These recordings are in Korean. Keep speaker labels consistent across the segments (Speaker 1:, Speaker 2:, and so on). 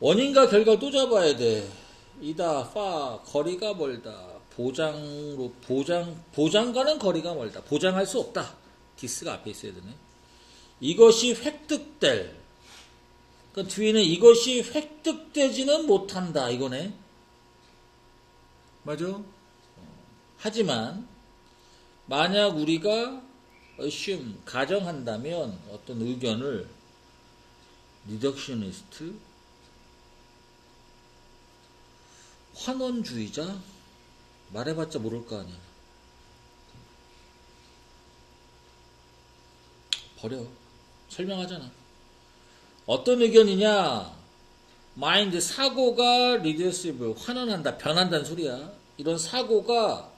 Speaker 1: 원인과 결과 또 잡아야 돼. 이다, 파, 거리가 멀다. 보장으로, 보장, 보장과는 거리가 멀다. 보장할 수 없다. 디스가 앞에 있어야 되네. 이것이 획득될. 그 뒤에는 이것이 획득되지는 못한다. 이거네. 맞아? 어. 하지만, 만약 우리가 assume, 가정한다면 어떤 의견을 리덕셔니스트, 환원주의자 말해봤자 모를 거 아니야. 버려. 설명하잖아. 어떤 의견이냐? 마인드 사고가 리더십을 환원한다, 변한다는 소리야. 이런 사고가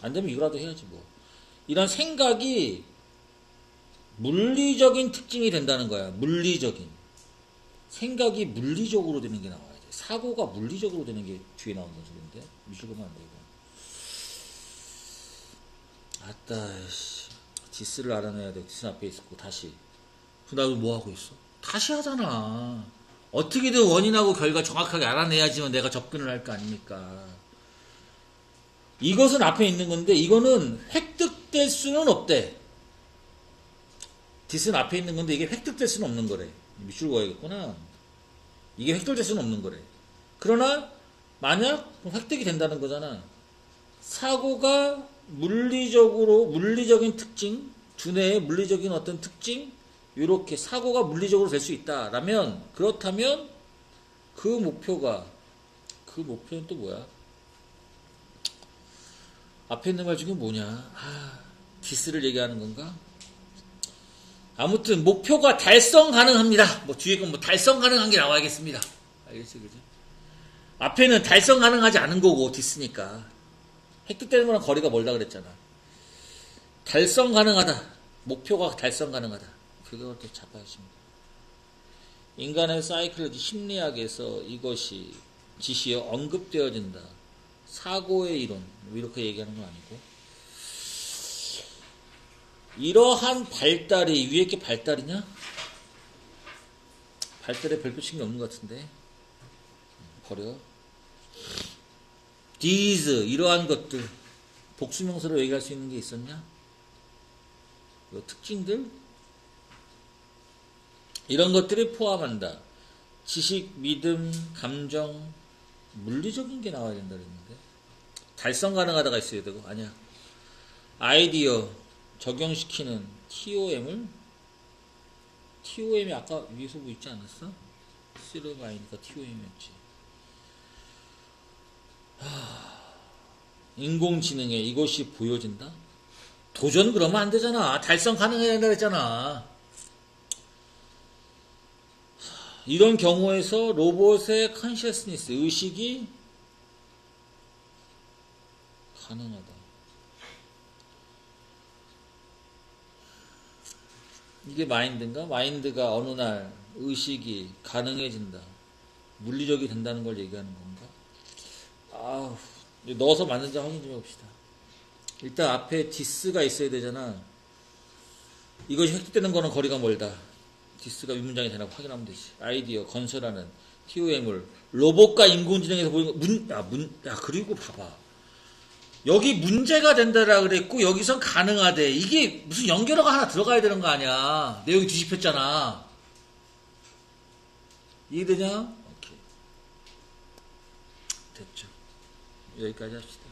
Speaker 1: 안 되면 이거라도 해야지 뭐. 이런 생각이 물리적인 특징이 된다는 거야. 물리적인. 생각이 물리적으로 되는 게 나와야 돼. 사고가 물리적으로 되는 게 뒤에 나오는 소리인데. 미술가면 안 되고. 아따, 씨. 디스를 알아내야 돼. 디스 앞에 있고, 다시. 그 나도 뭐 하고 있어? 다시 하잖아. 어떻게든 원인하고 결과 정확하게 알아내야지만 내가 접근을 할 거 아닙니까? 이것은 앞에 있는 건데, 이거는 획득될 수는 없대. 디스는 앞에 있는 건데, 이게 획득될 수는 없는 거래. 밑줄 그어야겠구나. 이게 획득될 수는 없는 거래. 그러나, 만약 획득이 된다는 거잖아. 사고가 물리적으로, 물리적인 특징, 두뇌의 물리적인 어떤 특징, 이렇게 사고가 물리적으로 될 수 있다라면, 그렇다면, 그 목표가, 그 목표는 또 뭐야? 앞에 있는 말 중에 뭐냐? 아, 디스를 얘기하는 건가? 아무튼 목표가 달성 가능합니다. 뭐 뒤에 건 뭐 달성 가능한 게 나와야겠습니다. 알겠지, 그죠? 앞에는 달성 가능하지 않은 거고 디스니까 획득되는 거랑 거리가 멀다 그랬잖아. 달성 가능하다. 목표가 달성 가능하다. 그걸 또 잡아야지. 인간의 사이클로지 심리학에서 이것이 지시에 언급되어진다. 사고의 이론 이렇게 얘기하는 건 아니고 이러한 발달이 위에 게 발달이냐? 발달에 별표 친게 없는 것 같은데 버려. these 이러한 것들 복수명사로 얘기할 수 있는 게 있었냐? 이 특징들 이런 것들이 포함한다. 지식, 믿음, 감정, 물리적인 게 나와야 된다 그랬는데 달성 가능하다가 있어야 되고 아니야. 아이디어 적용시키는 TOM을 TOM이 아까 위에서 뭐 있지 않았어? 시르마이니까 TOM이었지. 인공지능에 이것이 보여진다? 도전 그러면 안 되잖아. 달성 가능해야 된다 그랬잖아. 이런 경우에서 로봇의 컨시어스니스, 의식이 가능하다. 이게 마인드인가? 마인드가 어느 날 의식이 가능해진다. 물리적이 된다는 걸 얘기하는 건가? 아, 넣어서 맞는지 확인 좀 해봅시다. 일단 앞에 디스가 있어야 되잖아. 이것이 획득되는 거는 거리가 멀다. 디스가 위문장이 되나 확인하면 되지. 아이디어, 건설하는 TOM을 로봇과 인공지능에서 보이는 거, 문, 야, 문, 야, 그리고 봐봐. 여기 문제가 된다라 그랬고, 여기선 가능하대. 이게 무슨 연결어가 하나 들어가야 되는 거 아니야. 내용이 뒤집혔잖아. 이해되냐? 오케이. 됐죠. 여기까지 합시다.